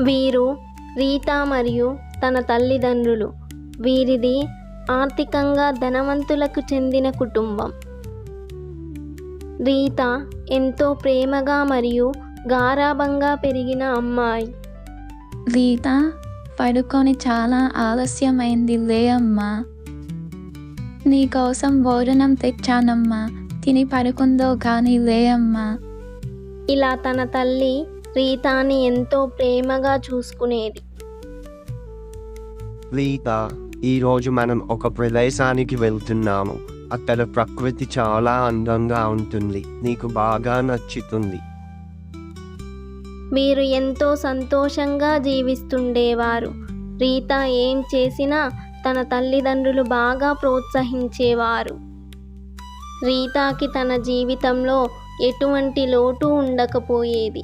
వీరు రీతా మరియు తన తల్లిదండ్రులు. వీరిది ఆర్థికంగా ధనవంతులకు చెందిన కుటుంబం. రీత ఎంతో ప్రేమగా మరియు గారాబంగా పెరిగిన అమ్మాయి. రీత పడుకొని చాలా ఆలస్యమైంది లే అమ్మా! నీకోసం భోజనం తెచ్చానమ్మా. తిని పడుకుందో కానీ లే అమ్మా! ఇలా తన తల్లి రీతాని ఎంతో ప్రేమగా చూసుకునేది. రీత ఈరోజు మనం ఒక ప్రదేశానికి వెళ్తున్నాము. అక్కడ ప్రకృతి చాలా అందంగా ఉంటుంది. నీకు బాగా నచ్చుతుంది. వీరు ఎంతో సంతోషంగా జీవిస్తుండేవారు. రీత ఏం చేసినా తన తల్లిదండ్రులు బాగా ప్రోత్సహించేవారు. రీతాకి తన జీవితంలో ఎటువంటి లోటు ఉండకపోయేది.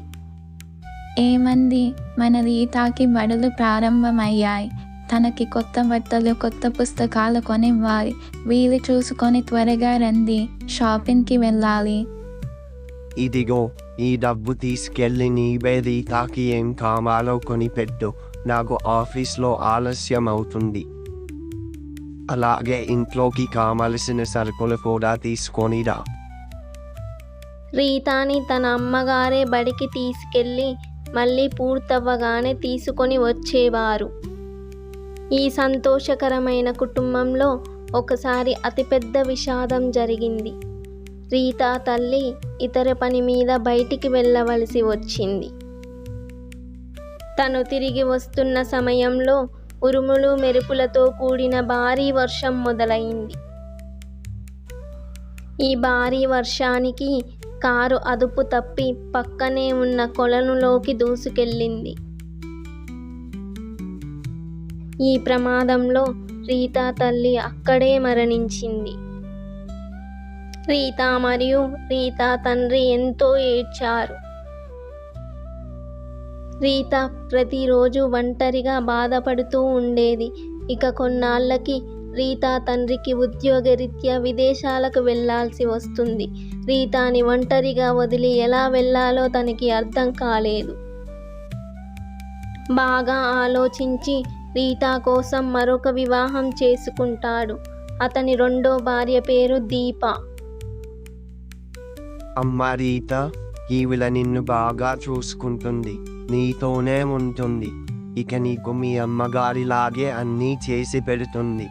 ఏమంది? మన రీతాకి బడులు ప్రారంభమయ్యాయి. తనకి కొత్త బట్టలు కొత్త పుస్తకాలు కొనివ్వాలి. వీలు చూసుకొని త్వరగా రండి. షాపింగ్కి వెళ్ళాలి. ఇదిగో ఈ డబ్బు తీసుకెళ్ళి నీవే రీతాకి ఏం కావాలో కొనిపెట్టు. నాకు ఆఫీస్లో ఆలస్యం అవుతుంది అలాగే ఇంట్లోకి కావలసిన సరుకులు కూడా తీసుకొనిరా రీతాని తన అమ్మగారే బడికి తీసుకెళ్ళి మళ్ళీ పూర్తవ్వగానే తీసుకొని వచ్చేవారు. ఈ సంతోషకరమైన కుటుంబంలో ఒకసారి అతిపెద్ద విషాదం జరిగింది. రీతా తల్లి ఇతర పని మీద బయటికి వెళ్ళవలసి వచ్చింది. తను తిరిగి వస్తున్న సమయంలో ఉరుములు మెరుపులతో కూడిన భారీ వర్షం మొదలైంది. ఈ భారీ వర్షానికి కారు అదుపు తప్పి పక్కనే ఉన్న కొలనులోకి దూసుకెళ్ళింది. ఈ ప్రమాదంలో రీతా తల్లి అక్కడే మరణించింది. రీతా మరియు రీతా తండ్రి ఎంతో ఏడ్చారు. రీత ప్రతిరోజు ఒంటరిగా బాధపడుతూ ఉండేది. ఇక కొన్నాళ్ళకి రీతా తండ్రికి ఉద్యోగరీత్యా విదేశాలకు వెళ్ళాల్సి వస్తుంది. రీతాని ఒంటరిగా వదిలి ఎలా వెళ్ళాలో తనకి అర్థం కాలేదు. బాగా ఆలోచించి రీతా కోసం మరొక వివాహం చేసుకుంటాడు. అతని రెండో భార్య పేరు దీప. అమ్మ రీత ఈవిడ నిన్ను బాగా చూసుకుంటుంది. నీతోనే ఉంటుంది. ఇక నీకు మీ అమ్మగారిలాగే అన్నీ చేసి పెడుతుంది.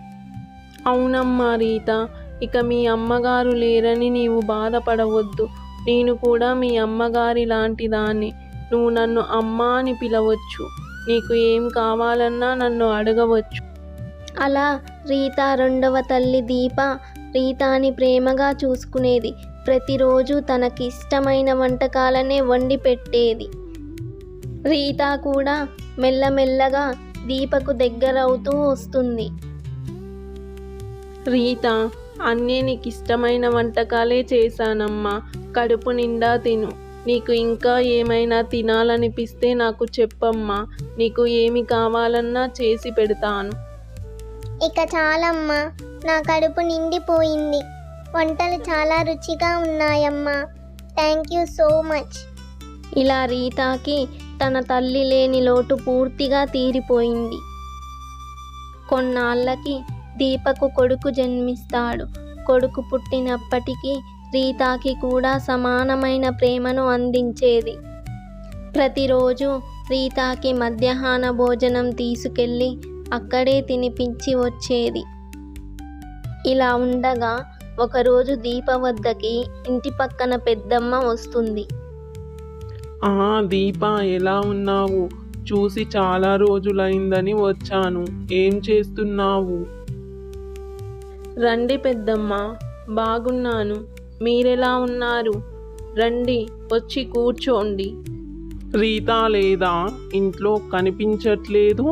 అవునమ్మా రీత ఇక మీ అమ్మగారు లేరని నీవు బాధపడవద్దు. నేను కూడా మీ అమ్మగారి లాంటి దాన్ని. నువ్వు నన్ను అమ్మ అని పిలవచ్చు. నీకు ఏం కావాలన్నా నన్ను అడగవచ్చు. అలా రీతా రెండవ తల్లి దీప రీతాని ప్రేమగా చూసుకునేది. ప్రతిరోజు తనకిష్టమైన వంటకాలనే వండి పెట్టేది. రీత కూడా మెల్లమెల్లగా దీపకు దగ్గరవుతూ వస్తుంది. రీత అన్నీ నీకు ఇష్టమైన వంటకాలే చేశానమ్మా. కడుపు నిండా తిను. నీకు ఇంకా ఏమైనా తినాలనిపిస్తే నాకు చెప్పమ్మా. నీకు ఏమి కావాలన్నా చేసి పెడతాను. ఇక చాలమ్మా. నా కడుపు నిండిపోయింది. వంటలు చాలా రుచిగా ఉన్నాయమ్మా. Thank you so much. ఇలా రీతాకి తన తల్లి లేని లోటు పూర్తిగా తీరిపోయింది. కొన్నాళ్ళకి దీపకు కొడుకు జన్మిస్తాడు. కొడుకు పుట్టినప్పటికీ రీతాకి కూడా సమానమైన ప్రేమను అందించేది. ప్రతిరోజు రీతాకి మధ్యాహ్న భోజనం తీసుకెళ్ళి అక్కడే తినిపించి వచ్చేది. ఇలా ఉండగా ఒకరోజు దీప వద్దకి ఇంటి పక్కన పెద్దమ్మ వస్తుంది. ఆ దీప ఎలా ఉన్నావు? చూసి చాలా రోజులైందని వచ్చాను. ఏం చేస్తున్నావు? రండి పెద్దమ్మ బాగున్నాను. మీరెలా ఉన్నారు? రండి వచ్చి కూర్చోండి. రీత లేదా? ఇంట్లో కనిపించట్లేదు.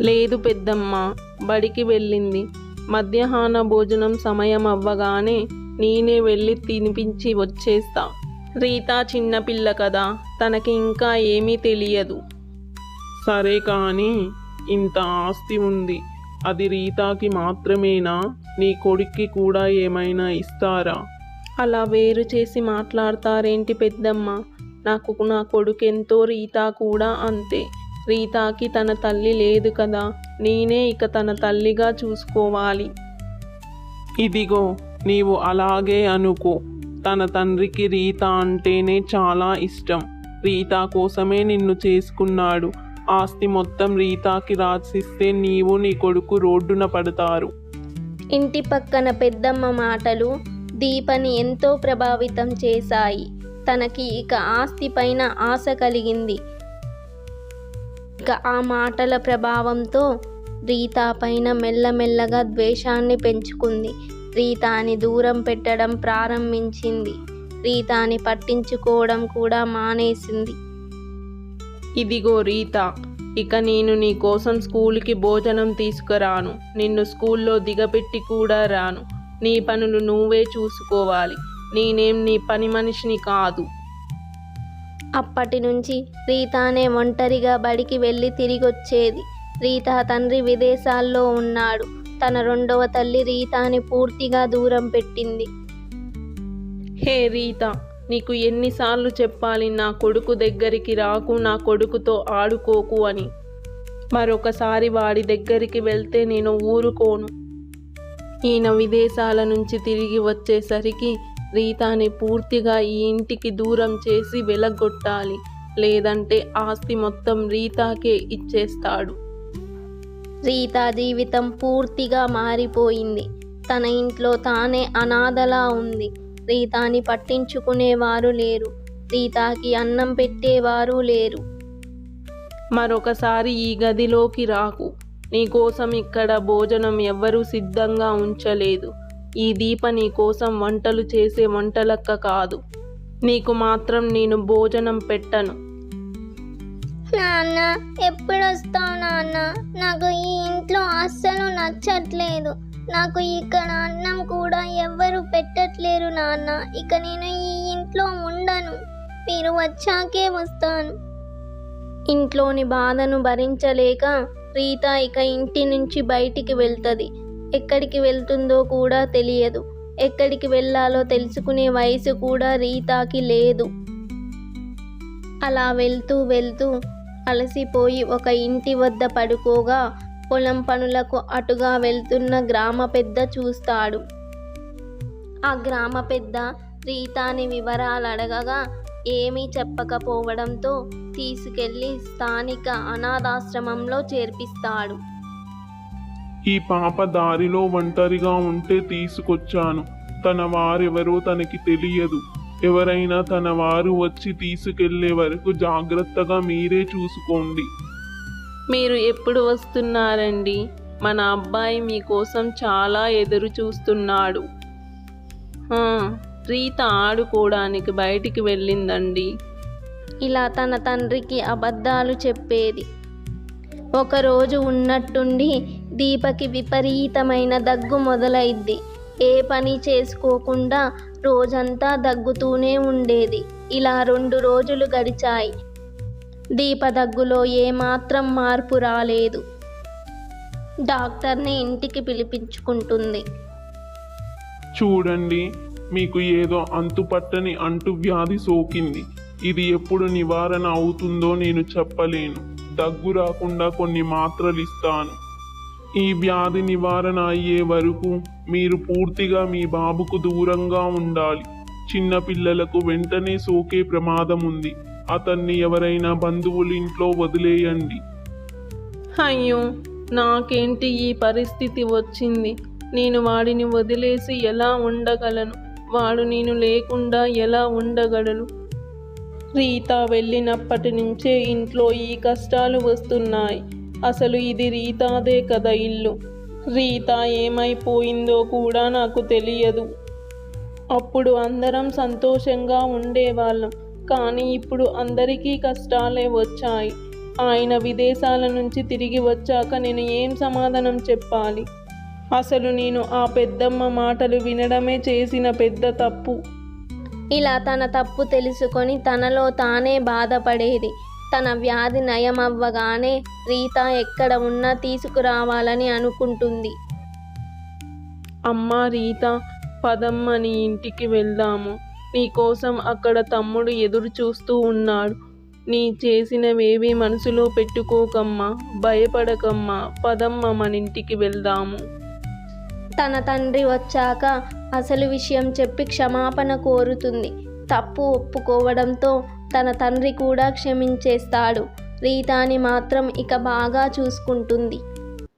లేదు పెద్దమ్మ బడికి వెళ్ళింది. మధ్యాహ్న భోజనం సమయం అవ్వగానే నేనే వెళ్ళి తినిపించి వచ్చేస్తా. రీతా చిన్నపిల్ల కదా తనకి ఇంకా ఏమీ తెలియదు. సరే కానీ ఇంత ఆస్తి ఉంది. అది రీతాకి మాత్రమేనా? నీ కొడుక్కి కూడా ఏమైనా ఇస్తారా? అలా వేరు చేసి మాట్లాడతారేంటి పెద్దమ్మ? నాకు నా కొడుకెంతో రీతా కూడా అంతే. రీతాకి తన తల్లి లేదు కదా నేనే ఇక తన తల్లిగా చూసుకోవాలి. ఇదిగో నీవు అలాగే అనుకో. తన తండ్రికి రీత అంటేనే చాలా ఇష్టం. రీతా కోసమే నిన్ను చేసుకున్నాడు. ఆస్తి మొత్తం రీతాకి రాసిస్తే నీవు నీ కొడుకు రోడ్డున పడతారు. ఇంటి పక్కన పెద్దమ్మ మాటలు దీపని ఎంతో ప్రభావితం చేశాయి. తనకి ఇక ఆస్తి పైన ఆశ కలిగింది. ఇక ఆ మాటల ప్రభావంతో రీతా పైన మెల్లమెల్లగా ద్వేషాన్ని పెంచుకుంది. రీతాని దూరం పెట్టడం ప్రారంభించింది. రీతాని పట్టించుకోవడం కూడా మానేసింది. ఇదిగో రీత ఇక నేను నీ కోసం స్కూల్కి భోజనం తీసుకురాను. నిన్ను స్కూల్లో దిగబెట్టి కూడా రాను. నీ పనులు నువ్వే చూసుకోవాలి. నేనేం నీ పని మనిషిని కాదు. అప్పటి నుంచి రీతానే ఒంటరిగా బడికి వెళ్ళి తిరిగొచ్చేది. రీతా తండ్రి విదేశాల్లో ఉన్నాడు. తన రెండవ తల్లి రీతాని పూర్తిగా దూరం పెట్టింది. హే రీత నీకు ఎన్నిసార్లు చెప్పాలి నా కొడుకు దగ్గరికి రాకు నా కొడుకుతో ఆడుకోకు అని. మరొకసారి వాడి దగ్గరికి వెళ్తే నేను ఊరుకోను. ఈయన విదేశాల నుంచి తిరిగి వచ్చేసరికి రీతాని పూర్తిగా ఈ ఇంటికి దూరం చేసి వెలగొట్టాలి. లేదంటే ఆస్తి మొత్తం రీతాకే ఇచ్చేస్తాడు. రీతా జీవితం పూర్తిగా మారిపోయింది. తన ఇంట్లో తానే అనాథలా ఉంది. రీతాని పట్టించుకునేవారు లేరు. రీతాకి అన్నం పెట్టేవారు లేరు. మరొకసారి ఈ గదిలోకి రాకు. నీకోసం ఇక్కడ భోజనం ఎవ్వరూ సిద్ధంగా ఉంచలేదు. ఈ దీప నీ కోసం వంటలు చేసే వంటలక్క కాదు. నీకు మాత్రం నేను భోజనం పెట్టను. నాన్న ఎప్పుడు వస్తావు నాన్న? నాకు ఈ ఇంట్లో అస్సలు నచ్చట్లేదు. నాకు ఇక్కడ అన్నం కూడా ఎవ్వరు పెట్టట్లేరు నాన్న. ఇక నేను ఈ ఇంట్లో ఉండను. మీరు వచ్చాకే వస్తాను. ఇంట్లోని బాధను భరించలేక రీత ఇక ఇంటి నుంచి బయటికి వెళ్తుంది. ఎక్కడికి వెళ్తుందో కూడా తెలియదు. ఎక్కడికి వెళ్ళాలో తెలుసుకునే వయసు కూడా రీతాకి లేదు. అలా వెళ్తూ వెళ్తూ అలసిపోయి ఒక ఇంటి వద్ద పడుకోగా పొలం పనులకు అటుగా వెళ్తున్న గ్రామ పెద్ద చూస్తాడు. ఆ గ్రామ పెద్ద రీతాని వివరాలు అడగగా ఏమీ చెప్పకపోవడంతో తీసుకెళ్ళి స్థానిక అనాథాశ్రమంలో చేర్పిస్తాడు. ఈ పాప దారిలో ఒంటరిగా ఉంటే తీసుకొచ్చాను. తన వారెవరో తనకి తెలియదు. ఎవరైనా తన వారు వచ్చి తీసుకెళ్ళే వరకు జాగ్రత్తగా మీరే చూసుకోండి. మీరు ఎప్పుడు వస్తున్నారండి? మన అబ్బాయి మీకోసం చాలా ఎదురు చూస్తున్నాడు. "హా, రీత ఆడుకోవడానికి బయటికి వెళ్ళిందండి. ఇలా తన తండ్రికి అబద్ధాలు చెప్పేది. ఒకరోజు ఉన్నట్టుండి దీపకి విపరీతమైన దగ్గు మొదలైద్ది. ఏ పని చేసుకోకుండా రోజంతా దగ్గుతూనే ఉండేది. ఇలా రెండు రోజులు గడిచాయి. దీప దగ్గులో ఏమాత్రం మార్పు రాలేదు. డాక్టర్ని ఇంటికి పిలిపించుకుంటుంది. చూడండి మీకు ఏదో అంతుపట్టని అంటు వ్యాధి సోకింది. ఇది ఎప్పుడు నివారణ అవుతుందో నేను చెప్పలేను. దగ్గు రాకుండా కొన్ని మాత్రలు ఇస్తాను ఈ వ్యాధి నివారణ అయ్యే వరకు మీరు పూర్తిగా మీ బాబుకు దూరంగా ఉండాలి. చిన్న పిల్లలకు వెంటనే సోకే ప్రమాదం ఉంది. అతన్ని ఎవరైనా బంధువులు ఇంట్లో వదిలేయండి. అయ్యో నాకేంటి ఈ పరిస్థితి వచ్చింది? నేను వాడిని వదిలేసి ఎలా ఉండగలను? వాడు నేను లేకుండా ఎలా ఉండగలను? రీత వెళ్ళినప్పటి నుంచే ఇంట్లో ఈ కష్టాలు వస్తున్నాయి. అసలు ఇది రీతాదే కదా ఇల్లు. రీత ఏమైపోయిందో కూడా నాకు తెలియదు. అప్పుడు అందరం సంతోషంగా ఉండేవాళ్ళం. కానీ ఇప్పుడు అందరికీ కష్టాలే వచ్చాయి. ఆయన విదేశాల నుంచి తిరిగి వచ్చాక నేను ఏం సమాధానం చెప్పాలి? అసలు నేను ఆ పెద్దమ్మ మాటలు వినడమే చేసిన పెద్ద తప్పు. ఇలా తన తప్పు తెలుసుకొని తనలో తానే బాధపడేది. తన వ్యాధి నయమవ్వగానే రీత ఎక్కడ ఉన్నా తీసుకురావాలని అనుకుంటుంది. అమ్మా రీత పదమ్మ నీ ఇంటికి వెళ్దాము. నీ కోసం అక్కడ తమ్ముడు ఎదురు చూస్తూ ఉన్నాడు. నీ చేసినవేవి మనసులో పెట్టుకోకమ్మా భయపడకమ్మా. పదమ్మ మన ఇంటికి వెళ్దాము. తన తండ్రి వచ్చాక అసలు విషయం చెప్పి క్షమాపణ కోరుతుంది. తప్పు ఒప్పుకోవడంతో తన తండ్రి కూడా క్షమించేస్తాడు. రీతాని మాత్రం ఇక బాగా చూసుకుంటుంది.